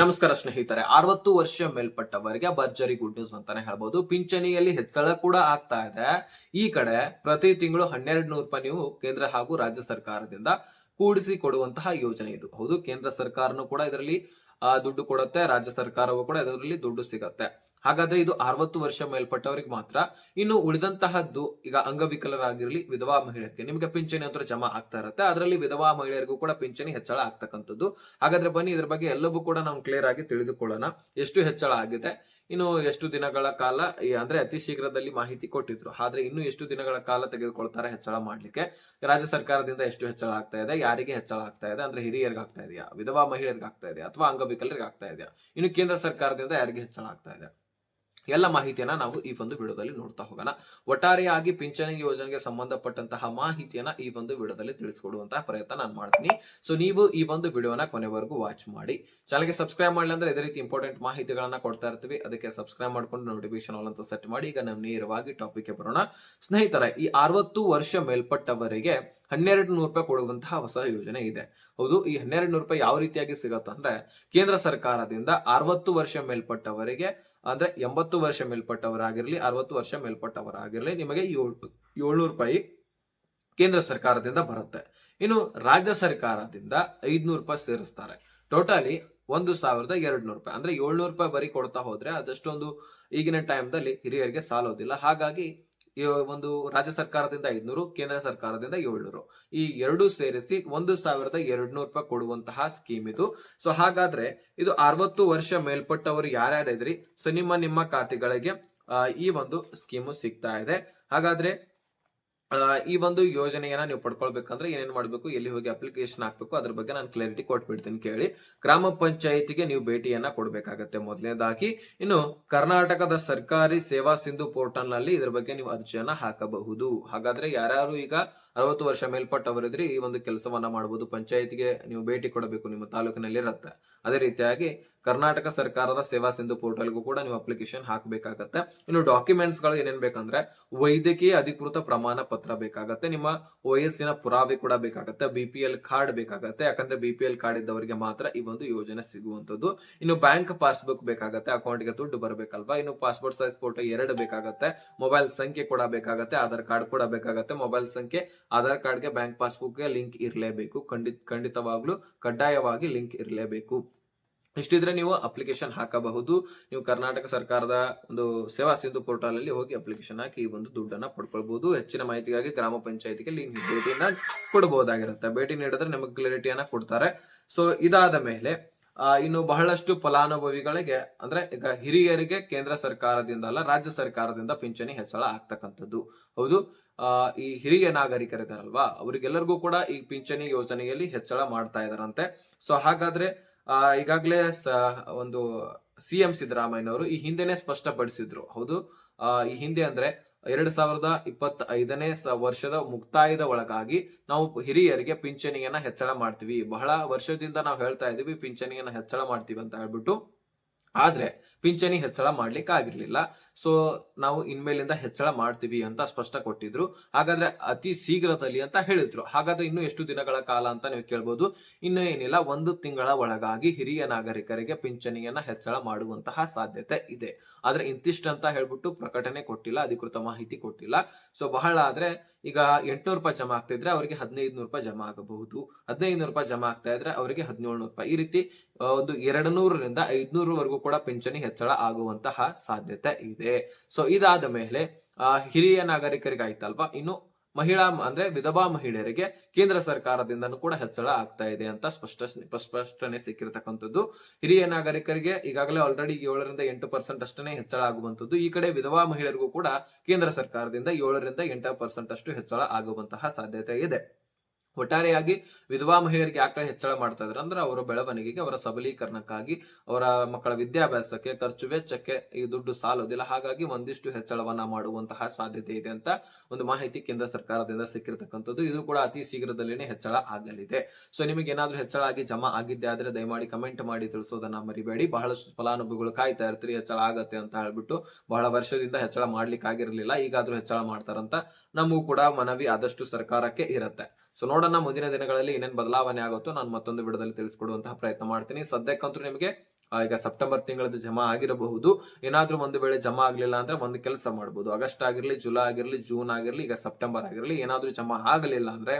ನಮಸ್ಕಾರ ಸ್ನೇಹಿತರೆ. ಅರವತ್ತು ವರ್ಷ ಮೇಲ್ಪಟ್ಟವರಿಗೆ ಭರ್ಜರಿ ಗುಡ್ ನ್ಯೂಸ್ ಅಂತಾನೆ ಹೇಳ್ಬೋದು. ಪಿಂಚಣಿಯಲ್ಲಿ ಹೆಚ್ಚಳ ಕೂಡ ಆಗ್ತಾ ಇದೆ. ಈ ಕಡೆ ಪ್ರತಿ ತಿಂಗಳು ಹನ್ನೆರಡು ನೂರು ರೂಪಾಯಿ ನೀವು ಕೇಂದ್ರ ಹಾಗೂ ರಾಜ್ಯ ಸರ್ಕಾರದಿಂದ ಕೂಡಿಸಿ ಕೊಡುವಂತಹ ಯೋಜನೆ ಇದು. ಹೌದು, ಕೇಂದ್ರ ಸರ್ಕಾರನು ಕೂಡ ಇದರಲ್ಲಿ ದುಡ್ಡು ಕೊಡುತ್ತೆ, ರಾಜ್ಯ ಸರ್ಕಾರವೂ ಕೂಡ ಇದರಲ್ಲಿ ದುಡ್ಡು ಸಿಗತ್ತೆ. ಹಾಗಾದ್ರೆ ಇದು ಅರವತ್ತು ವರ್ಷ ಮೇಲ್ಪಟ್ಟವರಿಗೆ ಮಾತ್ರ. ಇನ್ನು ಉಳಿದಂತಹದ್ದು ಈಗ ಅಂಗವಿಕಲರಾಗಿರಲಿ ವಿಧವಾ ಮಹಿಳೆಯರಿಗೆ ನಿಮಗೆ ಪಿಂಚಣಿ ಅಂತ ಜಮಾ ಆಗ್ತಾ ಇರುತ್ತೆ. ಅದರಲ್ಲಿ ವಿಧವಾ ಮಹಿಳೆಯರಿಗೂ ಕೂಡ ಪಿಂಚಣಿ ಹೆಚ್ಚಳ ಆಗ್ತಕ್ಕಂಥದ್ದು. ಹಾಗಾದ್ರೆ ಬನ್ನಿ ಇದ್ರ ಬಗ್ಗೆ ಎಲ್ಲವೂ ಕೂಡ ನಾವು ಕ್ಲಿಯರ್ ಆಗಿ ತಿಳಿದುಕೊಳ್ಳೋಣ. ಎಷ್ಟು ಹೆಚ್ಚಳ ಆಗಿದೆ? ಇನ್ನು ಎಷ್ಟು ದಿನಗಳ ಕಾಲ ಅಂದ್ರೆ ಅತಿ ಶೀಘ್ರದಲ್ಲಿ ಮಾಹಿತಿ ಕೊಟ್ಟಿದ್ರು. ಆದ್ರೆ ಇನ್ನು ಎಷ್ಟು ದಿನಗಳ ಕಾಲ ತೆಗೆದುಕೊಳ್ತಾರೆ ಹೆಚ್ಚಳ ಮಾಡ್ಲಿಕ್ಕೆ? ರಾಜ್ಯ ಸರ್ಕಾರದಿಂದ ಎಷ್ಟು ಹೆಚ್ಚಳ ಆಗ್ತಾ ಇದೆ? ಯಾರಿಗೆ ಹೆಚ್ಚಳ ಆಗ್ತಾ ಇದೆ? ಅಂದ್ರೆ ಹಿರಿಯರಿಗೆ ಆಗ್ತಾ ಇದೆಯಾ? ವಿಧವಾ ಮಹಿಳೆಯರಿಗೆ ಆಗ್ತಾ ಇದೆಯಾ? ಅಥವಾ ಅಂಗವಿಕಲರಿಗೆ ಆಗ್ತಾ ಇದೆಯಾ? ಇನ್ನು ಕೇಂದ್ರ ಸರ್ಕಾರದಿಂದ ಯಾರಿಗೆ ಹೆಚ್ಚಳ ಆಗ್ತಾ ಇದೆ? ಎಲ್ಲ ಮಾಹಿತಿಯನ್ನ ನಾವು ಈ ಒಂದು ವಿಡಿಯೋದಲ್ಲಿ ನೋಡ್ತಾ ಹೋಗೋಣ. ಒಟ್ಟಾರೆಯಾಗಿ ಪಿಂಚಣಿ ಯೋಜನೆಗೆ ಸಂಬಂಧಪಟ್ಟಂತಹ ಮಾಹಿತಿಯನ್ನ ಈ ಒಂದು ವಿಡಿಯೋದಲ್ಲಿ ತಿಳಿಸ್ಕೊಡುವಂತಹ ಪ್ರಯತ್ನ ನಾನು ಮಾಡ್ತೀನಿ. ಸೊ ನೀವು ಈ ಒಂದು ವಿಡಿಯೋನ ಕೊನೆವರೆಗೂ ವಾಚ್ ಮಾಡಿ. ಚಾನಲ್ಗೆ ಸಬ್ಸ್ಕ್ರೈಬ್ ಮಾಡಲಿ ಅಂದ್ರೆ ಇದೇ ರೀತಿ ಇಂಪಾರ್ಟೆಂಟ್ ಮಾಹಿತಿಗಳನ್ನ ಕೊಡ್ತಾ ಇರ್ತೀವಿ. ಅದಕ್ಕೆ ಸಬ್ಸ್ಕ್ರೈಬ್ ಮಾಡ್ಕೊಂಡು ನೋಟಿಫಿಕೇಶನ್ ಆಲ್ ಅಂತ ಸೆಟ್ ಮಾಡಿ. ಈಗ ನಾವು ನೇರವಾಗಿ ಟಾಪಿಕ್ಗೆ ಬರೋಣ. ಸ್ನೇಹಿತರೆ, ಈ ಅರವತ್ತು ವರ್ಷ ಮೇಲ್ಪಟ್ಟವರಿಗೆ ಹನ್ನೆರಡು ನೂರು ರೂಪಾಯಿ ಕೊಡುವಂತಹ ಹೊಸ ಯೋಜನೆ ಇದೆ. ಹೌದು, ಈ ಹನ್ನೆರಡು ನೂರು ರೂಪಾಯಿ ಯಾವ ರೀತಿಯಾಗಿ ಸಿಗತ್ತಂದ್ರೆ ಕೇಂದ್ರ ಸರ್ಕಾರದಿಂದ ಅರವತ್ತು ವರ್ಷ ಮೇಲ್ಪಟ್ಟವರಿಗೆ ಅಂದ್ರೆ ಎಂಬತ್ತು ವರ್ಷ ಮೇಲ್ಪಟ್ಟವರಾಗಿರ್ಲಿ, ಅರವತ್ತು ವರ್ಷ ಮೇಲ್ಪಟ್ಟವರಾಗಿರ್ಲಿ, ನಿಮಗೆ ಏಳು, ಏಳ್ನೂರು ರೂಪಾಯಿ ಕೇಂದ್ರ ಸರ್ಕಾರದಿಂದ ಬರುತ್ತೆ. ಇನ್ನು ರಾಜ್ಯ ಸರ್ಕಾರದಿಂದ ಐದ್ನೂರು ರೂಪಾಯಿ ಸೇರಿಸ್ತಾರೆ. ಟೋಟಲಿ ಒಂದು ಸಾವಿರದ ಎರಡು ನೂರು ರೂಪಾಯಿ. ಅಂದ್ರೆ ಏಳ್ನೂರು ರೂಪಾಯಿ ಬರೀ ಕೊಡ್ತಾ ಹೋದ್ರೆ ಅದಷ್ಟೊಂದು ಈಗಿನ ಟೈಮ್ದಲ್ಲಿ ಹಿರಿಯರಿಗೆ ಸಾಲೋದಿಲ್ಲ. ಹಾಗಾಗಿ ಒಂದು ರಾಜ್ಯ ಸರ್ಕಾರದಿಂದ ಐದ್ನೂರು, ಕೇಂದ್ರ ಸರ್ಕಾರದಿಂದ ಏಳ್ನೂರು. ಈ ಎರಡು ಸೇರಿಸಿ ಒಂದು ಸಾವಿರದ ಎರಡು ನೂರು ರೂಪಾಯಿ ಕೊಡುವಂತಹ ಸ್ಕೀಮ್ ಇದು. ಸೊ ಹಾಗಾದ್ರೆ ಇದು ಅರವತ್ತು ವರ್ಷ ಮೇಲ್ಪಟ್ಟವರು ಯಾರ್ಯಾರಿದ್ರಿ? ಸೊ ನಿಮ್ಮ ನಿಮ್ಮ ಖಾತೆಗಳಿಗೆ ಈ ಒಂದು ಸ್ಕೀಮು ಸಿಗ್ತಾ ಇದೆ. ಹಾಗಾದ್ರೆ ಈ ಒಂದು ಯೋಜನೆಯನ್ನ ನೀವು ಪಡ್ಕೊಳ್ಬೇಕಂದ್ರೆ ಏನೇನ್ ಮಾಡ್ಬೇಕು, ಎಲ್ಲಿ ಹೋಗಿ ಅಪ್ಲಿಕೇಶನ್ ಹಾಕ್ಬೇಕು, ಅದ್ರ ಬಗ್ಗೆ ನಾನು ಕ್ಲಾರಿಟಿ ಕೊಟ್ಬಿಡ್ತೀನಿ ಕೇಳಿ. ಗ್ರಾಮ ಪಂಚಾಯಿತಿಗೆ ನೀವು ಭೇಟಿಯನ್ನ ಕೊಡ್ಬೇಕಾಗತ್ತೆ ಮೊದಲನೇದಾಗಿ ಇನ್ನು ಕರ್ನಾಟಕದ ಸರ್ಕಾರಿ ಸೇವಾ ಸಿಂಧು ಪೋರ್ಟಲ್ನಲ್ಲಿ ಇದ್ರ ಬಗ್ಗೆ ನೀವು ಅರ್ಜಿಯನ್ನ ಹಾಕಬಹುದು. ಹಾಗಾದ್ರೆ ಯಾರ್ಯಾರು ಈಗ ಅರವತ್ತು ವರ್ಷ ಮೇಲ್ಪಟ್ಟವರಿದ್ರೆ, ಈ ಒಂದು ಕೆಲಸವನ್ನ ಮಾಡಬಹುದು ಪಂಚಾಯತಿಗೆ ನೀವು ಭೇಟಿ ಕೊಡಬೇಕು ನಿಮ್ಮ ತಾಲೂಕಿನಲ್ಲಿ ಇರತ್ತೆ ಅದೇ ರೀತಿಯಾಗಿ ಕರ್ನಾಟಕ ಸರ್ಕಾರದ ಸೇವಾ ಸಿಂಧು ಪೋರ್ಟಲ್ಗೂ ಕೂಡ ನೀವು ಅಪ್ಲಿಕೇಶನ್ ಹಾಕಬೇಕಾಗತ್ತೆ. ಇನ್ನು ಡಾಕ್ಯುಮೆಂಟ್ಸ್ಗಳು ಏನೇನ್ ಬೇಕಂದ್ರೆ ವೈದ್ಯಕೀಯ ಅಧಿಕೃತ ಪ್ರಮಾಣ ಪತ್ರ ಬೇಕಾಗತ್ತೆ. ನಿಮ್ಮ ವಯಸ್ಸಿನ ಪುರಾವೆ ಕೂಡ ಬೇಕಾಗತ್ತೆ. ಬಿ ಪಿ ಎಲ್ ಕಾರ್ಡ್ ಬೇಕಾಗತ್ತೆ. ಯಾಕಂದ್ರೆ ಬಿ ಪಿ ಎಲ್ ಕಾರ್ಡ್ ಇದ್ದವರಿಗೆ ಮಾತ್ರ ಈ ಒಂದು ಯೋಜನೆ ಸಿಗುವಂತದ್ದು ಇನ್ನು ಬ್ಯಾಂಕ್ ಪಾಸ್ಬುಕ್ ಬೇಕಾಗತ್ತೆ. ಅಕೌಂಟ್ಗೆ ದುಡ್ಡು ಬರಬೇಕಲ್ವಾ? ಇನ್ನು ಪಾಸ್ಪೋರ್ಟ್ ಸೈಜ್ ಫೋಟೋ ಎರಡು ಬೇಕಾಗತ್ತೆ. ಮೊಬೈಲ್ ಸಂಖ್ಯೆ ಕೂಡ ಬೇಕಾಗತ್ತೆ. ಆಧಾರ್ ಕಾರ್ಡ್ ಕೂಡ ಬೇಕಾಗತ್ತೆ. ಮೊಬೈಲ್ ಸಂಖ್ಯೆ, ಆಧಾರ್ ಕಾರ್ಡ್ಗೆ ಬ್ಯಾಂಕ್ ಪಾಸ್ಬುಕ್ಗೆ ಲಿಂಕ್ ಇರಲೇಬೇಕು. ಖಂಡಿತ, ಖಂಡಿತವಾಗ್ಲೂ ಕಡ್ಡಾಯವಾಗಿ ಲಿಂಕ್ ಇರಲೇಬೇಕು. ಇಷ್ಟಿದ್ರೆ ನೀವು ಅಪ್ಲಿಕೇಶನ್ ಹಾಕಬಹುದು. ನೀವು ಕರ್ನಾಟಕ ಸರ್ಕಾರದ ಒಂದು ಸೇವಾ ಸಿಂಧು ಪೋರ್ಟಲ್ ಅಲ್ಲಿ ಹೋಗಿ ಅಪ್ಲಿಕೇಶನ್ ಹಾಕಿ ಈ ಒಂದು ದುಡ್ಡನ್ನ ಪಡ್ಕೊಳ್ಬಹುದು. ಹೆಚ್ಚಿನ ಮಾಹಿತಿಗಾಗಿ ಗ್ರಾಮ ಪಂಚಾಯತಿಗೆ ಲಿಂಕ್ ಭೇಟಿಯನ್ನ ಕೊಡಬಹುದಾಗಿರುತ್ತೆ ಭೇಟಿ ನೀಡಿದ್ರೆ ನಿಮಗೆ ಕ್ಲಾರಿಟಿಯನ್ನ ಕೊಡ್ತಾರೆ. ಸೊ ಇದಾದ ಮೇಲೆ ಇನ್ನು ಬಹಳಷ್ಟು ಫಲಾನುಭವಿಗಳಿಗೆ, ಅಂದ್ರೆ ಈಗ ಹಿರಿಯರಿಗೆ ಕೇಂದ್ರ ಸರ್ಕಾರದಿಂದ ಅಲ್ಲ, ರಾಜ್ಯ ಸರ್ಕಾರದಿಂದ ಪಿಂಚಣಿ ಹೆಚ್ಚಳ ಆಗ್ತಕ್ಕಂಥದ್ದು. ಹೌದು. ಈ ಹಿರಿಯ ನಾಗರಿಕರಿದಾರಲ್ವಾ, ಅವರಿಗೆಲ್ಲರಿಗೂ ಕೂಡ ಈ ಪಿಂಚಣಿ ಯೋಜನೆಯಲ್ಲಿ ಹೆಚ್ಚಳ ಮಾಡ್ತಾ ಇದಾರಂತೆ. ಸೊ ಹಾಗಾದ್ರೆ ಈಗಾಗ್ಲೇ ಒಂದು ಸಿ ಎಂ ಸಿದ್ದರಾಮಯ್ಯನವರು ಈ ಹಿಂದೆನೆ ಸ್ಪಷ್ಟಪಡಿಸಿದ್ರು. ಹೌದು. ಈ ಹಿಂದೆ ಅಂದ್ರೆ ಎರಡ್ ಸಾವಿರದ ಇಪ್ಪತ್ತ ಐದನೇ ವರ್ಷದ ಮುಕ್ತಾಯದ ಒಳಗಾಗಿ ನಾವು ಹಿರಿಯರಿಗೆ ಪಿಂಚಣಿಯನ್ನ ಹೆಚ್ಚಳ ಮಾಡ್ತೀವಿ. ಬಹಳ ವರ್ಷದಿಂದ ನಾವು ಹೇಳ್ತಾ ಇದೀವಿ ಪಿಂಚಣಿಯನ್ನ ಹೆಚ್ಚಳ ಮಾಡ್ತೀವಿ ಅಂತ ಹೇಳ್ಬಿಟ್ಟು. ಆದ್ರೆ ಪಿಂಚಣಿ ಹೆಚ್ಚಳ ಮಾಡ್ಲಿಕ್ಕೆ ಆಗಿರ್ಲಿಲ್ಲ. ಸೊ ನಾವು ಇನ್ಮೇಲಿಂದ ಹೆಚ್ಚಳ ಮಾಡ್ತೀವಿ ಅಂತ ಸ್ಪಷ್ಟ ಕೊಟ್ಟಿದ್ರು. ಹಾಗಾದ್ರೆ ಅತಿ ಶೀಘ್ರದಲ್ಲಿ ಅಂತ ಹೇಳಿದ್ರು. ಹಾಗಾದ್ರೆ ಇನ್ನು ಎಷ್ಟು ದಿನಗಳ ಕಾಲ ಅಂತ ನೀವು ಕೇಳ್ಬೋದು. ಇನ್ನು ಏನಿಲ್ಲ, ಒಂದು ತಿಂಗಳ ಒಳಗಾಗಿ ಹಿರಿಯ ನಾಗರಿಕರಿಗೆ ಪಿಂಚಣಿಯನ್ನ ಹೆಚ್ಚಳ ಮಾಡುವಂತಹ ಸಾಧ್ಯತೆ ಇದೆ. ಆದ್ರೆ ಇಂತಿಷ್ಟಂತ ಹೇಳ್ಬಿಟ್ಟು ಪ್ರಕಟಣೆ ಕೊಟ್ಟಿಲ್ಲ, ಅಧಿಕೃತ ಮಾಹಿತಿ ಕೊಟ್ಟಿಲ್ಲ. ಸೊ ಬಹಳ ಆದ್ರೆ ಈಗ ಎಂಟುನೂರು ರೂಪಾಯಿ ಜಮಾ ಆಗ್ತಿದ್ರೆ ಅವರಿಗೆ ಹದಿನೈದು ರೂಪಾಯಿ ಜಮಾ ಆಗಬಹುದು. ಹದಿನೈದು ರೂಪಾಯಿ ಜಮಾ ಆಗ್ತಾ ಇದ್ರೆ ಅವರಿಗೆ ಹದಿನೇಳು ರೂಪಾಯಿ. ಈ ರೀತಿ ಒಂದು ಎರಡು ನೂರರಿಂದ ಐದ್ನೂರವರೆಗೂ ಕೂಡ ಪಿಂಚಣಿ ಹೆಚ್ಚಳ ಆಗುವಂತಹ ಸಾಧ್ಯತೆ ಇದೆ. ಸೊ ಇದಾದ ಮೇಲೆ ಹಿರಿಯ ನಾಗರಿಕರಿಗೆ ಆಯ್ತಲ್ವಾ ಇನ್ನು ಮಹಿಳಾ ಅಂದ್ರೆ ವಿಧವಾ ಮಹಿಳೆಯರಿಗೆ ಕೇಂದ್ರ ಸರ್ಕಾರದಿಂದನೂ ಕೂಡ ಹೆಚ್ಚಳ ಆಗ್ತಾ ಇದೆ ಅಂತ ಸ್ಪಷ್ಟ ಸ್ಪಷ್ಟನೆ ಸಿಕ್ಕಿರತಕ್ಕಂಥದ್ದು. ಹಿರಿಯ ನಾಗರಿಕರಿಗೆ ಈಗಾಗಲೇ ಆಲ್ರೆಡಿ ಏಳರಿಂದ ಎಂಟು ಪರ್ಸೆಂಟ್ ಅಷ್ಟೇ ಹೆಚ್ಚಳ ಆಗುವಂತದ್ದು ಈ ಕಡೆ ವಿಧವಾ ಮಹಿಳೆಯರಿಗೂ ಕೂಡ ಕೇಂದ್ರ ಸರ್ಕಾರದಿಂದ ಏಳರಿಂದ ಎಂಟು ಪರ್ಸೆಂಟ್ ಅಷ್ಟು ಹೆಚ್ಚಳ ಆಗುವಂತಹ ಸಾಧ್ಯತೆ ಇದೆ. ಒಟ್ಟಾರೆಯಾಗಿ ವಿಧವಾ ಮಹಿಳೆಯರಿಗೆ ಯಾಕೆ ಹೆಚ್ಚಳ ಮಾಡ್ತಾ ಇದ್ದಾರೆ ಅಂದ್ರೆ ಅವರ ಬೆಳವಣಿಗೆಗೆ, ಅವರ ಸಬಲೀಕರಣಕ್ಕಾಗಿ, ಅವರ ಮಕ್ಕಳ ವಿದ್ಯಾಭ್ಯಾಸಕ್ಕೆ, ಖರ್ಚು ವೆಚ್ಚಕ್ಕೆ ಈ ದುಡ್ಡು ಸಾಲೋದಿಲ್ಲ. ಹಾಗಾಗಿ ಒಂದಿಷ್ಟು ಹೆಚ್ಚಳವನ್ನ ಮಾಡುವಂತಹ ಸಾಧ್ಯತೆ ಇದೆ ಅಂತ ಒಂದು ಮಾಹಿತಿ ಕೇಂದ್ರ ಸರ್ಕಾರದಿಂದ ಸಿಕ್ಕಿರ್ತಕ್ಕಂಥದ್ದು. ಇದು ಕೂಡ ಅತಿ ಶೀಘ್ರದಲ್ಲೇನೆ ಹೆಚ್ಚಳ ಆಗಲಿದೆ. ಸೊ ನಿಮಗೆ ಏನಾದ್ರೂ ಹೆಚ್ಚಳ ಆಗಿ ಜಮಾ ಆಗಿದ್ದೆ ಆದ್ರೆ ದಯಮಾಡಿ ಕಮೆಂಟ್ ಮಾಡಿ ತಿಳಿಸೋದನ್ನ ಮರಿಬೇಡಿ. ಬಹಳಷ್ಟು ಫಲಾನುಭವಿಗಳು ಕಾಯ್ತಾ ಇರ್ತೀರಿ, ಹೆಚ್ಚಳ ಆಗತ್ತೆ ಅಂತ ಹೇಳ್ಬಿಟ್ಟು ಬಹಳ ವರ್ಷದಿಂದ ಹೆಚ್ಚಳ ಮಾಡ್ಲಿಕ್ಕೆ ಆಗಿರಲಿಲ್ಲ ಈಗಾದ್ರೂ ಹೆಚ್ಚಳ ಮಾಡ್ತಾರಂತ ನಮಗೂ ಕೂಡ ಮನವಿ ಆದಷ್ಟು ಸರ್ಕಾರಕ್ಕೆ ಇರುತ್ತೆ. ಸೊ ನೋಡೋಣ ಮುಂದಿನ ದಿನಗಳಲ್ಲಿ ಏನೇನು ಬದಲಾವಣೆ ಆಗುತ್ತೋ ನಾನು ಮತ್ತೊಂದು ವಿಡಿಯೋದಲ್ಲಿ ತಿಳಿಸ್ಕೊಡುವಂತಹ ಪ್ರಯತ್ನ ಮಾಡ್ತೀನಿ. ಸದ್ಯಕ್ಕಂತೂ ನಿಮಗೆ ಈಗ ಸೆಪ್ಟೆಂಬರ್ ತಿಂಗಳದ್ದು ಜಮಾ ಆಗಿರಬಹುದು. ಏನಾದ್ರೂ ಒಂದು ವೇಳೆ ಜಮಾ ಆಗಲಿಲ್ಲ ಅಂದ್ರೆ ಒಂದು ಕೆಲಸ ಮಾಡಬಹುದು ಆಗಸ್ಟ್ ಆಗಿರ್ಲಿ, ಜುಲೈ ಆಗಿರ್ಲಿ, ಜೂನ್ ಆಗಿರ್ಲಿ, ಈಗ ಸೆಪ್ಟೆಂಬರ್ ಆಗಿರ್ಲಿ ಏನಾದ್ರೂ ಜಮಾ ಆಗಲಿಲ್ಲ ಅಂದ್ರೆ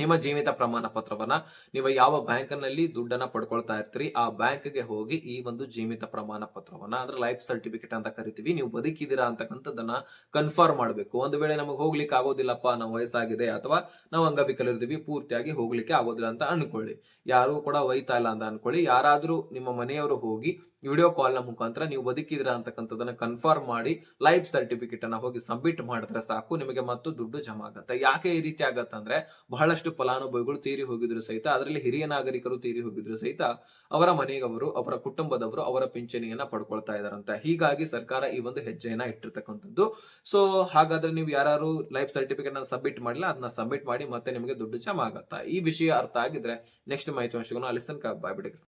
ನಿಮ್ಮ ಜೀವಿತ ಪ್ರಮಾಣ ಪತ್ರವನ್ನ ನೀವು ಯಾವ ಬ್ಯಾಂಕ್ನಲ್ಲಿ ದುಡ್ಡನ್ನ ಪಡ್ಕೊಳ್ತಾ ಇರ್ತೀರಿ, ಆ ಬ್ಯಾಂಕ್ಗೆ ಹೋಗಿ ಈ ಒಂದು ಜೀವಿತ ಪ್ರಮಾಣ ಪತ್ರವನ್ನ ಅಂದ್ರೆ ಲೈಫ್ ಸರ್ಟಿಫಿಕೇಟ್ ಅಂತ ಕರಿತೀವಿ, ನೀವು ಬದುಕಿದ್ದೀರಾ ಅಂತಕ್ಕಂಥದ್ದನ್ನ ಕನ್ಫರ್ಮ್ ಮಾಡಬೇಕು. ಒಂದು ವೇಳೆ ನಮಗೆ ಹೋಗ್ಲಿಕ್ಕೆ ಆಗೋದಿಲ್ಲಪ್ಪ, ನಾವು ವಯಸ್ಸಾಗಿದೆ ಅಥವಾ ನಾವು ಅಂಗವಿಕಲರಿದ್ದೀವಿ ಪೂರ್ತಿಯಾಗಿ ಹೋಗ್ಲಿಕ್ಕೆ ಆಗೋದಿಲ್ಲ ಅಂತ ಅನ್ಕೊಳ್ಳಿ. ಯಾರು ಕೂಡ ಒಯ್ತಾ ಇಲ್ಲ ಅಂತ ಅನ್ಕೊಳ್ಳಿ. ಯಾರಾದ್ರೂ ನಿಮ್ಮ ಮನೆಯವರು ಹೋಗಿ ವಿಡಿಯೋ ಕಾಲ್ನ ಮುಖಾಂತರ ನೀವು ಬದುಕಿದಿರಾ ಅಂತಕ್ಕಂಥದ್ದನ್ನ ಕನ್ಫರ್ಮ್ ಮಾಡಿ, ಲೈಫ್ ಸರ್ಟಿಫಿಕೇಟ್ ಅನ್ನ ಹೋಗಿ ಸಬ್ಮಿಟ್ ಮಾಡಿದ್ರೆ ಸಾಕು, ನಿಮಗೆ ಮತ್ತು ದುಡ್ಡು ಜಮಾ ಆಗತ್ತೆ ಯಾಕೆ ಈ ರೀತಿ ಆಗತ್ತಂದ್ರೆ ಬಹಳಷ್ಟು ಫಲಾನುಭವಿಗಳು ತೀರಿ ಹೋಗಿದ್ರು ಸಹಿತ, ಅದರಲ್ಲಿ ಹಿರಿಯ ನಾಗರಿಕರು ತೀರಿ ಹೋಗಿದ್ರು ಸಹಿತ ಅವರ ಮನೆಯವರು ಅವರ ಕುಟುಂಬದವರು ಅವರ ಪಿಂಚಣಿಯನ್ನ ಪಡ್ಕೊಳ್ತಾ ಇದಾರಂತೆ ಹೀಗಾಗಿ ಸರ್ಕಾರ ಈ ಒಂದು ಹೆಜ್ಜೆಯನ್ನ ಇಟ್ಟಿರ್ತಕ್ಕಂಥದ್ದು. ಸೊ ಹಾಗಾದ್ರೆ ನೀವು ಯಾರು ಲೈಫ್ ಸರ್ಟಿಫಿಕೇಟ್ನ ಸಬ್ಮಿಟ್ ಮಾಡಿಲ್ಲ ಅದನ್ನ ಸಬ್ಮಿಟ್ ಮಾಡಿ ಮತ್ತೆ ನಿಮಗೆ ದುಡ್ಡು ಜಮಾ ಆಗತ್ತಾ? ಈ ವಿಷಯ ಅರ್ಥ ಆಗಿದ್ರೆ ನೆಕ್ಸ್ಟ್ ಮಾಹಿತಿ ಅಂಶಗಳನ್ನು ಅಲ್ಲಿ ಬಾಯ್ಬಿಡಿ. ಬಾಯ್ ಬಿಡಿ